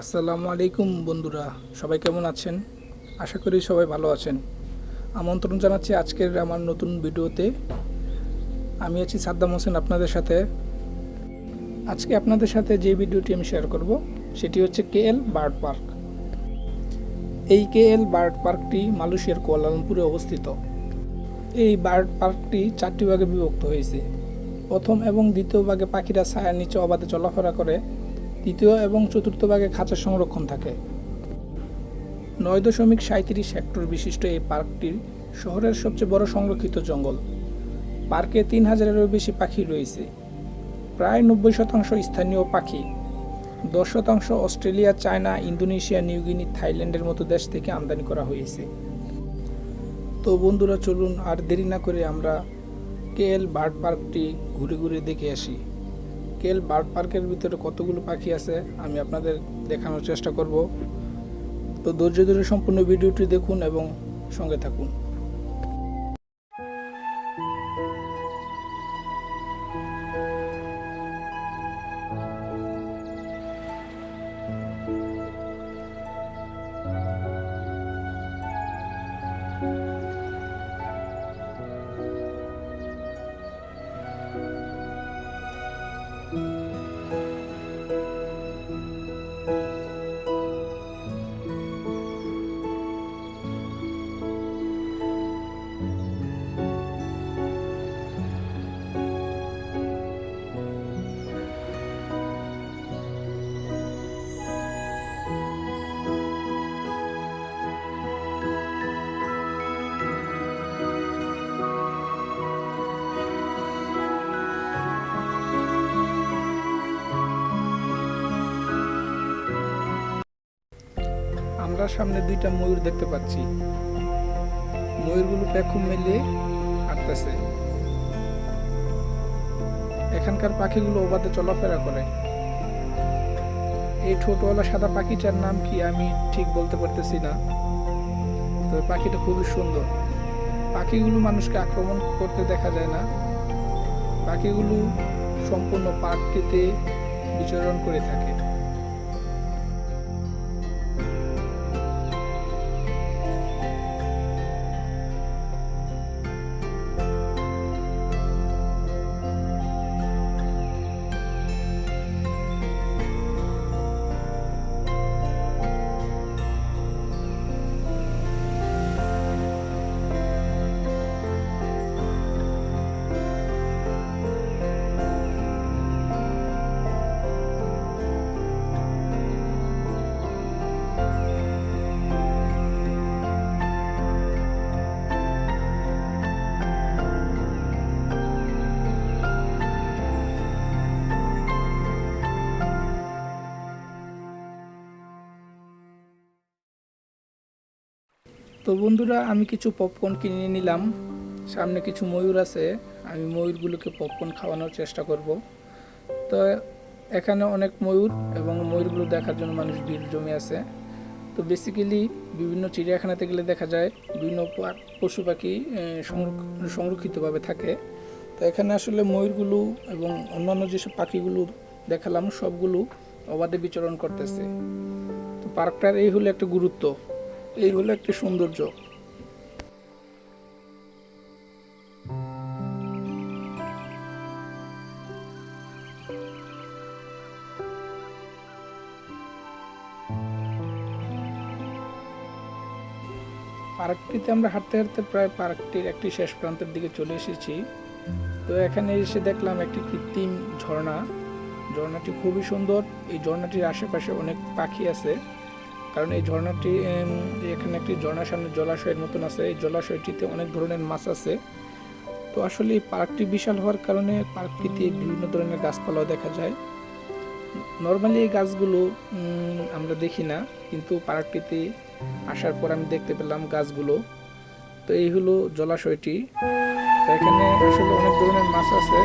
আসসালামু আলাইকুম বন্ধুরা, সবাই কেমন আছেন? আশা করি সবাই ভালো আছেন। আমন্ত্রণ জানাচ্ছি আজকের আমার নতুন ভিডিওতে। আমি আছি সাদ্দাম হোসেন আপনাদের সাথে। আজকে আপনাদের সাথে যে ভিডিওটি আমি শেয়ার করব, সেটি হচ্ছে কেএল বার্ড পার্ক। এই কেএল বার্ড পার্কটি মালয়েশিয়ার কুয়ালালামপুরে অবস্থিত। এই বার্ড পার্কটি চারটি ভাগে বিভক্ত হয়েছে। প্রথম এবং দ্বিতীয় ভাগে পাখিরা ছায়ার নিচে অবাধে চলাফেরা করে। তৃতীয় এবং চতুর্থ ভাগে খাঁচা সংরক্ষণ থাকে। নয় দশমিক সাঁত্রিশ হেক্টর বিশিষ্ট এই পার্কটির শহরের সবচেয়ে বড় সংরক্ষিত জঙ্গল। পার্কে তিন হাজারেরও বেশি পাখি রয়েছে। প্রায় নব্বই শতাংশ স্থানীয় পাখি। দশ শতাংশ অস্ট্রেলিয়া, চায়না, ইন্দোনেশিয়া নিউগিনি থাইল্যান্ডের মতো দেশ থেকে আমদানি করা হয়েছে। তো বন্ধুরা, চলুন আর দেরি না করে আমরা কেএল বার্ড পার্কটি ঘুরে ঘুরে দেখে আসি। কেএল বার্ড পার্কের ভিতরে কতগুলো পাখি আছে, আমি আপনাদের দেখানোর চেষ্টা করব। তো ধৈর্য ধরে সম্পূর্ণ ভিডিওটি দেখুন এবং সঙ্গে থাকুন। আমরা সামনে দুইটা ময়ূর দেখতে পাচ্ছি। ময়ূরগুলো পেখম মেলিয়ে হাঁটতেছে। এখানকার পাখিগুলো ওবাদে চলাফেরা করে। এই ছোটওয়ালা সাদা পাখিটার নাম কি আমি ঠিক বলতে পারতেছি না। তবে পাখিটা খুবই সুন্দর। পাখিগুলো মানুষকে আক্রমণ করতে দেখা যায় না। পাখিগুলো সম্পূর্ণ পার্কটিতে বিচরণ করে থাকে। তো বন্ধুরা, আমি কিছু পপকর্ন কিনে নিলাম। সামনে কিছু ময়ূর আছে, আমি ময়ূরগুলোকে পপকর্ন খাওয়ানোর চেষ্টা করব। তো এখানে অনেক ময়ূর এবং ময়ূরগুলো দেখার জন্য মানুষ ভিড় জমে আছে। তো বেসিক্যালি বিভিন্ন চিড়িয়াখানাতে গেলে দেখা যায় বিভিন্ন পশু পাখি সংরক্ষ- সংরক্ষিতভাবে থাকে। তো এখানে আসলে ময়ূরগুলো এবং অন্যান্য যেসব পাখিগুলো দেখালাম, সবগুলো অবাধে বিচরণ করতেছে। তো পার্কটার এই হলো একটা গুরুত্ব। এই হলো একটা সৌন্দর্য। পার্কটিতে আমরা হাঁটতে হাঁটতে প্রায় পার্কটির একটি শেষ প্রান্তের দিকে চলে এসেছি। তো এখানে এসে দেখলাম একটি কৃত্রিম ঝর্ণা। ঝর্ণাটি খুবই সুন্দর। এই ঝর্ণাটির আশেপাশে অনেক পাখি আছে। কারণ এই ঝর্ণাটি এখানে একটি ঝর্ণার সামনে জলাশয়ের মতন আছে। এই জলাশয়টিতে অনেক ধরনের মাছ আছে। তো আসলে এই পার্কটি বিশাল হওয়ার কারণে পার্কটিতে বিভিন্ন ধরনের গাছপালাও দেখা যায়। নর্মালি এই গাছগুলো আমরা দেখি না, কিন্তু পার্কটিতে আসার পর আমি দেখতে পেলাম গাছগুলো। তো এই হলো জলাশয়টি। তো এখানে আসলে অনেক ধরনের মাছ আছে।